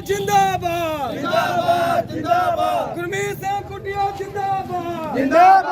ਜਿੰਦਾਬਾਦ। ਜਿੰਦਾਬਾਦ ਜਿੰਦਾਬਾਦ। ਗੁਰਮੀਤ ਸਿੰਘ ਕੁਟਿਆ ਜਿੰਦਾਬਾਦ। ਜਿੰਦਾਬਾਦ।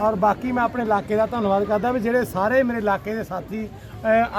ਔਰ ਬਾਕੀ ਮੈਂ ਆਪਣੇ ਇਲਾਕੇ ਦਾ ਧੰਨਵਾਦ ਕਰਦਾ ਵੀ ਜਿਹੜੇ ਸਾਰੇ ਮੇਰੇ ਇਲਾਕੇ ਦੇ ਸਾਥੀ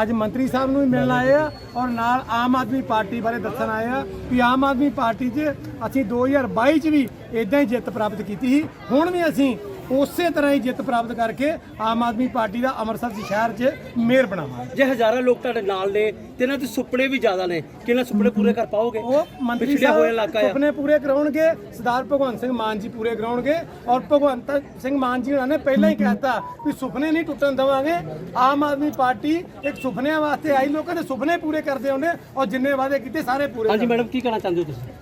ਅੱਜ ਮੰਤਰੀ ਸਾਹਿਬ ਨੂੰ ਵੀ ਮਿਲਣ ਆਏ ਆ ਔਰ ਨਾਲ ਆਮ ਆਦਮੀ ਪਾਰਟੀ ਬਾਰੇ ਦੱਸਣ ਆਏ ਆ ਵੀ ਆਮ ਆਦਮੀ ਪਾਰਟੀ 'ਚ ਅਸੀਂ 2022 'ਚ ਵੀ ਇਦਾਂ ਹੀ ਜਿੱਤ ਪ੍ਰਾਪਤ ਕੀਤੀ ਸੀ। ਹੁਣ ਵੀ ਅਸੀਂ ਉਸੇ ਤਰ੍ਹਾਂ ਹੀ ਜਿੱਤ ਪ੍ਰਾਪਤ ਕਰਕੇ ਆਮ ਆਦਮੀ ਪਾਰਟੀ ਦਾ ਅੰਮ੍ਰਿਤਸਰ ਸ਼ਹਿਰ 'ਚ ਮੇਅਰ ਬਣਾਵਾਂਗੇ। ਜੇ ਹਜ਼ਾਰਾਂ ਲੋਕ ਤੁਹਾਡੇ ਨਾਲ ਨੇ ਤੇ ਇਹਨਾਂ ਦੇ ਸੁਪਨੇ ਵੀ ਜ਼ਿਆਦਾ ਨੇ ਕਿੰਨਾ ਸੁਪਨੇ ਪੂਰੇ ਕਰ ਪਾਓਗੇ? ਉਹ ਮੰਤਰੀ ਸਾਹਿਬ ਸੁਪਨੇ ਪੂਰੇ ਕਰਾਉਣਗੇ ਸਰਦਾਰ ਭਗਵੰਤ ਸਿੰਘ ਮਾਨ ਜੀ ਪੂਰੇ ਕਰਾਉਣਗੇ ਔਰ ਭਗਵੰਤ ਸਿੰਘ ਮਾਨ ਜੀ ਉਹਨਾਂ ਨੇ ਪਹਿਲਾਂ ਹੀ ਕਹਿਤਾ ਵੀ ਸੁਪਨੇ ਨਹੀਂ ਟੁੱਟਣ ਦੇਵਾਂਗੇ। ਆਮ ਆਦਮੀ ਪਾਰਟੀ ਇੱਕ ਸੁਪਨਿਆਂ ਵਾਸਤੇ ਆਈ ਲੋਕਾਂ ਦੇ ਸੁਪਨੇ ਪੂਰੇ ਕਰਦੇ ਹੁੰਦੇ ਔਰ ਜਿੰਨੇ ਵਾਅਦੇ ਕੀਤੇ ਸਾਰੇ ਪੂਰੇ ਹਾਂਜੀ। ਮੈਡਮ ਕੀ ਕਹਿਣਾ ਚਾਹੁੰਦੇ ਹੋ ਤੁਸੀਂ?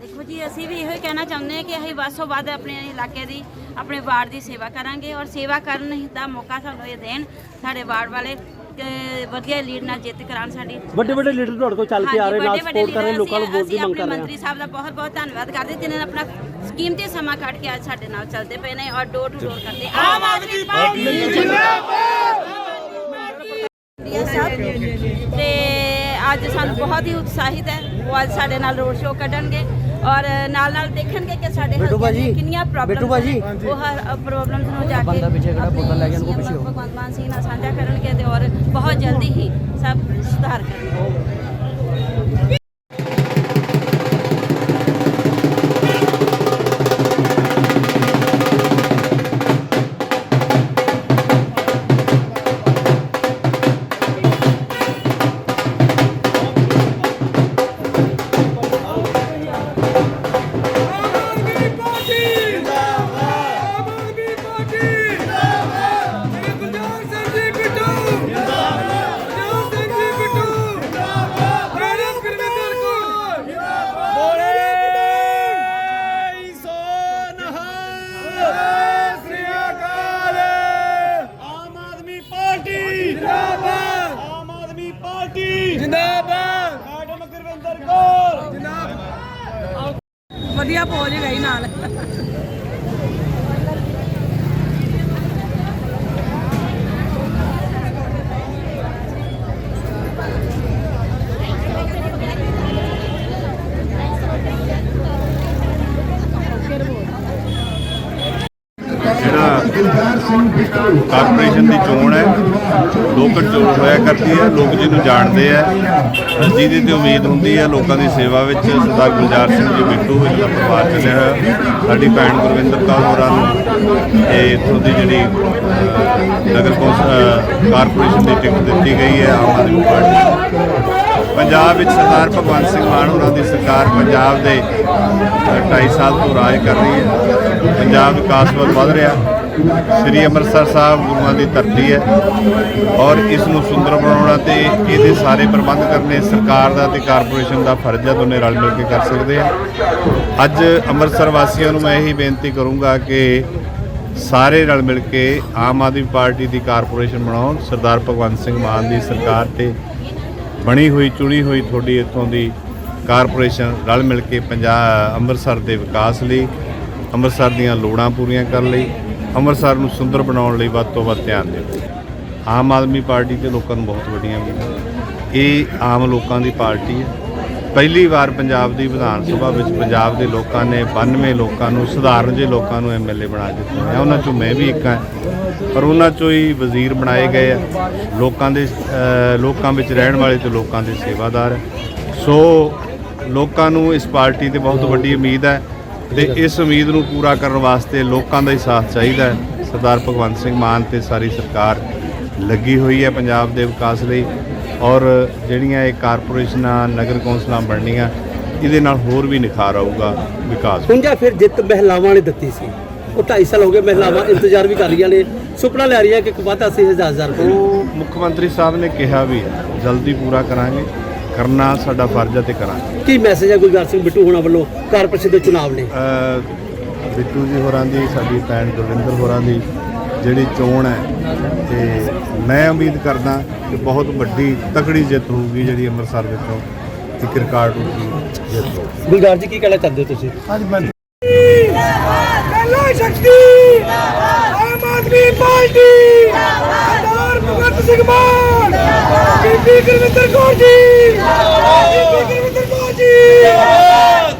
ਦੇਖੋ ਜੀ ਅਸੀਂ ਵੀ ਇਹੋ ਹੀ ਕਹਿਣਾ ਚਾਹੁੰਦੇ ਹਾਂ ਕਿ ਅਸੀਂ ਵੱਧ ਤੋਂ ਵੱਧ ਆਪਣੇ ਇਲਾਕੇ ਦੀ ਆਪਣੇ ਵਾਰਡ ਦੀ ਸੇਵਾ ਕਰਾਂਗੇ ਔਰ ਸੇਵਾ ਕਰਨ ਦਾ ਮੌਕਾ ਸਾਨੂੰ ਇਹ ਦੇਣ ਸਾਡੇ ਵਾਰਡ ਵਾਲੇ ਕਿ ਵਧੀਆ ਲੀਡ ਨਾਲ ਜਿੱਤ ਕਰਾਉਣ ਸਾਡੀ। ਵੱਡੇ ਵੱਡੇ ਲੀਡਰ ਤੁਹਾਡੇ ਕੋਲ ਚੱਲ ਕੇ ਆ ਰਹੇ ਨਾਲ ਸਪੋਰਟ ਕਰ ਰਹੇ ਲੋਕਾਂ ਨੂੰ ਵੋਟ ਦੀ ਮੰਗ ਕਰ ਰਹੇ ਮੰਤਰੀ ਸਾਹਿਬ ਦਾ ਬਹੁਤ ਬਹੁਤ ਧੰਨਵਾਦ ਕਰਦੇ ਜਿਨ੍ਹਾਂ ਨੇ ਆਪਣਾ ਕੀਮਤੀ ਸਮਾਂ ਕੱਢ ਕੇ ਅੱਜ ਸਾਡੇ ਨਾਲ ਚੱਲਦੇ ਪਏ ਨੇ ਔਰ ਡੋਰ ਟੂ ਡੋਰ ਕਰਦੇ। ਆਮ ਆਦਮੀ ਪਾਰਟੀ ਜਿੰਦਾਬਾਦ! ਤੇ ਅੱਜ ਸਾਨੂੰ ਬਹੁਤ ਹੀ ਉਤਸ਼ਾਹਿਤ ਹੈ। ਉਹ ਅੱਜ ਸਾਡੇ ਨਾਲ ਰੋਡ ਸ਼ੋਅ ਕੱਢਣਗੇ ਔਰ ਨਾਲ ਨਾਲ ਦੇਖਣਗੇ ਕਿ ਸਾਡੇ ਹਲਕੇ ਦੀਆਂ ਕਿੰਨੀਆਂ ਪ੍ਰੋਬਲਮਸ ਉਹ ਹਰ ਪ੍ਰੋਬਲਮਸ ਨੂੰ ਜਾ ਕੇ ਭਗਵੰਤ ਮਾਨ ਸਿੰਘ ਨਾਲ ਸਾਂਝਾ ਕਰਨਗੇ ਤੇ ਔਰ ਬਹੁਤ ਜਲਦੀ ਹੀ ਸਭ ਸੁਧਾਰ ਕਰਨਗੇ। ਵਧੀਆ ਪਹੁੰਚ ਗਈ ਨਾਲ ਕਾਰਪੋਰੇਸ਼ਨ ਦੀ ਚੋਣ ਹੈ। ਲੋਕ ਚੋਣ ਹੋਇਆ ਕਰਦੀ ਹੈ ਲੋਕ ਜਿਹਨੂੰ ਜਾਣਦੇ ਆ ਜਿਹਦੀ ਤੇ ਉਮੀਦ ਹੁੰਦੀ ਹੈ ਲੋਕਾਂ ਦੀ ਸੇਵਾ ਵਿੱਚ ਸਰਦਾਰ ਗੁਲਜ਼ਾਰ ਸਿੰਘ ਜੀ ਬਿੱਟੂ ਇਹਨਾਂ ਦਾ ਪਰਿਵਾਰ ਚੱਲਿਆ ਹੋਇਆ। ਸਾਡੀ ਭੈਣ ਗੁਰਵਿੰਦਰ ਕੌਰ ਹੋਰਾਂ ਨੂੰ ਇਹ ਇੱਥੋਂ ਦੀ ਜਿਹੜੀ ਨਗਰ ਕਾਰਪੋਰੇਸ਼ਨ ਦੀ ਟਿਕਟ ਦਿੱਤੀ ਗਈ ਹੈ ਆਮ ਆਦਮੀ ਪਾਰਟੀ। ਪੰਜਾਬ ਵਿੱਚ ਸਰਦਾਰ ਭਗਵੰਤ ਸਿੰਘ ਮਾਨ ਹੋਰਾਂ ਦੀ ਸਰਕਾਰ ਪੰਜਾਬ ਦੇ 2.5 ਸਾਲ ਤੋਂ ਰਾਜ ਕਰ ਰਹੀ ਹੈ। ਪੰਜਾਬ ਵਿਕਾਸ ਵੱਲ ਵਧ ਰਿਹਾ। ਸ੍ਰੀ ਅੰਮ੍ਰਿਤਸਰ ਸਾਹਿਬ ਗੁਰੂਆਂ ਦੀ ਧਰਤੀ ਹੈ ਔਰ ਇਸ ਨੂੰ ਸੁੰਦਰ ਬਣਾਉਣਾ ਤੇ ਇਹਦੇ ਸਾਰੇ ਪ੍ਰਬੰਧ ਕਰਨੇ ਸਰਕਾਰ ਦਾ ਤੇ ਕਾਰਪੋਰੇਸ਼ਨ ਦਾ ਫਰਜ਼ ਹੈ, ਦੋਨੇ ਰਲ ਮਿਲ ਕੇ ਕਰ ਸਕਦੇ ਆ ਅੱਜ ਅੰਮ੍ਰਿਤਸਰ ਵਾਸੀਆਂ ਨੂੰ ਮੈਂ ਇਹੀ ਬੇਨਤੀ ਕਰੂੰਗਾ ਕਿ ਸਾਰੇ ਰਲ ਮਿਲ ਕੇ ਆਮ ਆਦਮੀ ਪਾਰਟੀ ਦੀ ਕਾਰਪੋਰੇਸ਼ਨ ਬਣਾਉਣ, ਸਰਦਾਰ ਭਗਵੰਤ ਸਿੰਘ ਮਾਨ ਦੀ ਸਰਕਾਰ ਤੇ ਬਣੀ ਹੋਈ, ਚੁਣੀ ਹੋਈ ਤੁਹਾਡੀ ਇੱਥੋਂ ਦੀ ਕਾਰਪੋਰੇਸ਼ਨ ਰਲ ਮਿਲ ਕੇ ਪੰਜਾਬ ਅੰਮ੍ਰਿਤਸਰ ਦੇ ਵਿਕਾਸ ਲਈ, ਅੰਮ੍ਰਿਤਸਰ ਦੀਆਂ ਲੋੜਾਂ ਪੂਰੀਆਂ ਕਰਨ ਲਈ ਅੰਮ੍ਰਿਤਸਰ ਨੂੰ ਸੁੰਦਰ ਬਣਾਉਣ ਲਈ ਵੱਧ ਤੋਂ ਵੱਧ ਧਿਆਨ ਦਿਓ ਆਮ ਆਦਮੀ ਪਾਰਟੀ ਤੇ ਲੋਕਾਂ ਨੂੰ ਬਹੁਤ ਵੱਡੀਆਂ ਉਮੀਦਾਂ ਇਹ ਆਮ ਲੋਕਾਂ ਦੀ ਪਾਰਟੀ ਹੈ। ਪਹਿਲੀ ਵਾਰ ਪੰਜਾਬ ਦੀ ਵਿਧਾਨ ਸਭਾ ਵਿੱਚ ਪੰਜਾਬ ਦੇ ਲੋਕਾਂ ਨੇ 92 ਲੋਕਾਂ ਨੂੰ, ਸਧਾਰਨ ਜਿਹੇ ਲੋਕਾਂ ਨੂੰ ਐਮਐਲਏ ਬਣਾ ਕੇ ਹੈ। ਉਹਨਾਂ ਚੋਂ ਮੈਂ ਵੀ ਇੱਕ ਹਾਂ। ਪਰ ਉਹਨਾਂ ਚੋਂ ਹੀ ਵਜ਼ੀਰ ਬਣਾਏ ਗਏ ਆ। ਲੋਕਾਂ ਦੇ ਲੋਕਾਂ ਵਿੱਚ ਰਹਿਣ ਵਾਲੇ ਤੇ ਲੋਕਾਂ ਦੇ ਸੇਵਾਦਾਰ ਸੋ ਲੋਕਾਂ ਨੂੰ ਇਸ ਪਾਰਟੀ ਤੇ ਬਹੁਤ ਵੱਡੀ ਉਮੀਦ ਹੈ। ਤੇ ਇਸ ਉਮੀਦ ਨੂੰ ਪੂਰਾ ਕਰਨ ਵਾਸਤੇ ਲੋਕਾਂ ਦਾ ਹੀ ਸਾਥ ਚਾਹੀਦਾ ਹੈ। ਸਰਦਾਰ ਭਗਵੰਤ ਸਿੰਘ ਮਾਨ ਤੇ ਸਾਰੀ ਸਰਕਾਰ ਲੱਗੀ ਹੋਈ ਹੈ ਪੰਜਾਬ ਦੇ ਵਿਕਾਸ ਲਈ ਔਰ ਜਿਹੜੀਆਂ ਇਹ ਕਾਰਪੋਰੇਸ਼ਨਾਂ ਨਗਰ ਕੌਂਸਲਾਂ ਬਣਨੀਆਂ ਇਹਦੇ ਨਾਲ ਹੋਰ ਵੀ ਨਿਖਾਰ ਆਊਗਾ ਵਿਕਾਸ। ਹੁਣ ਜਾਂ ਫਿਰ ਜਿੱਤ ਮਹਿਲਾਵਾਂ ਨੇ ਦਿੱਤੀ ਸੀ। ਉਹ 2.5 ਸਾਲ ਹੋ ਗਏ ਮਹਿਲਾਵਾਂ ਇੰਤਜ਼ਾਰ ਵੀ ਕਰ ਰਹੀਆਂ ਨੇ। ਸੁਪਨਾ ਲੈ ਰਹੀਆਂ ਕਿ ਇੱਕ ਵਾਧਾ ਸੀ ਹਜ਼ਾਰ ਹਜ਼ਾਰ ਰੁਪਏ। ਉਹ ਮੁੱਖ ਮੰਤਰੀ ਸਾਹਿਬ ਨੇ ਕਿਹਾ ਵੀ ਹੈ, ਜਲਦੀ ਪੂਰਾ ਕਰਾਂਗੇ। ਕਰਨਾ ਸਾਡਾ ਫਰਜ਼ ਹੈ ਤੇ ਕਰਾਂਗੇ। ਕੀ ਮੈਸੇਜ ਹੈ ਗੁਲਜ਼ਾਰ ਸਿੰਘ ਬਿੱਟੂ ਹੋਣਾ ਵੱਲੋਂ? ਕਾਰਪੋਰੇਸ਼ਨ ਦੇ ਚੁਣਾਵ ਨੇ। ਅਹ ਬਿੱਟੂ ਜੀ ਹੋਰਾਂ ਦੀ ਸਾਡੀ ਭੈਣ ਗੁਰਵਿੰਦਰ ਹੋਰਾਂ ਦੀ ਜਿਹੜੀ ਚੋਣ ਹੈ ਤੇ ਮੈਂ ਉਮੀਦ ਕਰਦਾ ਕਿ ਬਹੁਤ ਵੱਡੀ ਤਕੜੀ ਜਿੱਤ ਹੋਊਗੀ ਜਿਹੜੀ ਅੰਮ੍ਰਿਤਸਰ ਵਿੱਚੋਂ ਇੱਕ ਰਿਕਾਰਡ ਹੋਊਗੀ ਜਿੱਤ ਹੋਊਗੀ। ਗੁਲਜ਼ਾਰ ਜੀ ਕੀ ਕਹਿਣਾ ਚਾਹੁੰਦੇ ਹੋ ਤੁਸੀਂ? ਪਹਿਲਾ ਸ਼ਕਤੀ! ਆਮ ਆਦਮੀ ਪਾਰਟੀ! ਸਰਦਾਰ ਭਗਵੰਤ ਸਿੰਘ ਮਾਨ! ਬੀਬੀ ਗੁਰਵਿੰਦਰ ਕੌਰ ਜੀ। ਜਿੰਦਾਬਾਦ ਬੀਬੀ ਗੁਰਵਿੰਦਰ ਕੌਰ ਜੀ। ਜਿੰਦਾਬਾਦ